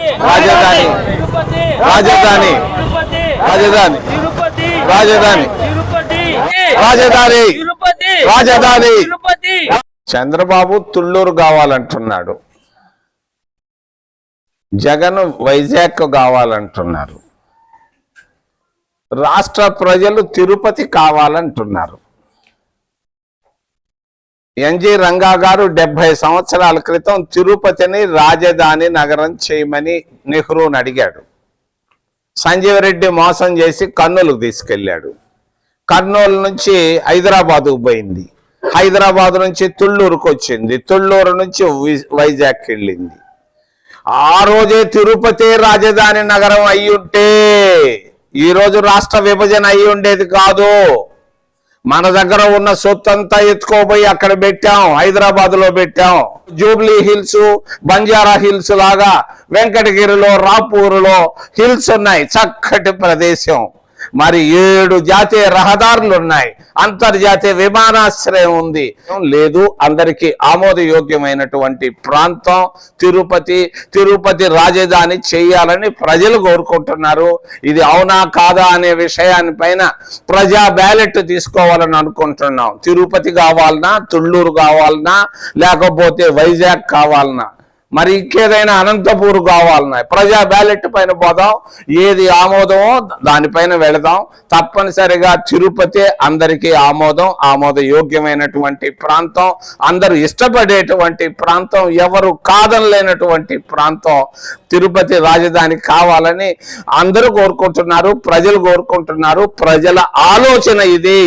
రాజధాని. రాజధాని. రాజధాని. రాజధాని. రాజధాని. రాజధాని. చంద్రబాబు తుళ్ళూరు కావాలంటున్నాడు. జగన్ వైజాగ్ కావాలంటున్నారు. రాష్ట్ర ప్రజలు తిరుపతి కావాలంటున్నారు. ఎన్జి రంగా గారు డెబ్బై సంవత్సరాల క్రితం తిరుపతిని రాజధాని నగరం చేయమని నెహ్రూని అడిగాడు. సంజీవ్ రెడ్డి మోసం చేసి కర్నూలుకు తీసుకెళ్ళాడు. కర్నూలు నుంచి హైదరాబాద్ పోయింది. హైదరాబాద్ నుంచి తుళ్ళూరుకు వచ్చింది. తుళ్ళూరు నుంచి వి- వైజాగ్ వెళ్ళింది. ఆ రోజే తిరుపతి రాజధాని నగరం అయ్యుంటే ఈరోజు రాష్ట్ర విభజన అయి ఉండేది కాదు. మన దగ్గర ఉన్న సొత్తు అంతా ఎత్తుకోపోయి అక్కడ పెట్టాం హైదరాబాద్లో పెట్టాం. జూబ్లీ హిల్స్ బంజారా హిల్స్ లాగా వెంకటగిరిలో రాపూరులో హిల్స్ ఉన్నాయి. చక్కటి ప్రదేశం. మరి ఏడు జాతీయ రహదారులు ఉన్నాయి అంతర్జాతీయ విమానాశ్రయం ఉంది. లేదు అందరికీ ఆమోదయోగ్యమైనటువంటి ప్రాంతం. తిరుపతి తిరుపతి రాజధాని చేయాలని ప్రజలు కోరుకుంటున్నారు. ఇది అవునా కాదా అనే విషయాన్ని పైన ప్రజా బ్యాలెట్ తీసుకోవాలని అనుకుంటున్నాం. తిరుపతి కావాలనా తుళ్ళూరు కావాలనా లేకపోతే వైజాగ్ కావాలన్నా. మరి ఇంకేదైనా అనంతపూర్ కావాలన్నా ప్రజా బ్యాలెట్ పైన పోదాం ఏది ఆమోదమో దానిపైన వెళదాం. తప్పనిసరిగా తిరుపతి అందరికీ ఆమోదం ఆమోద యోగ్యమైనటువంటి ప్రాంతం అందరూ ఇష్టపడేటువంటి ప్రాంతం ఎవరు కాదనలేనటువంటి ప్రాంతం తిరుపతి రాజధాని కావాలని అందరూ కోరుకుంటున్నారు ప్రజలు కోరుకుంటున్నారు ప్రజల ఆలోచన ఇది.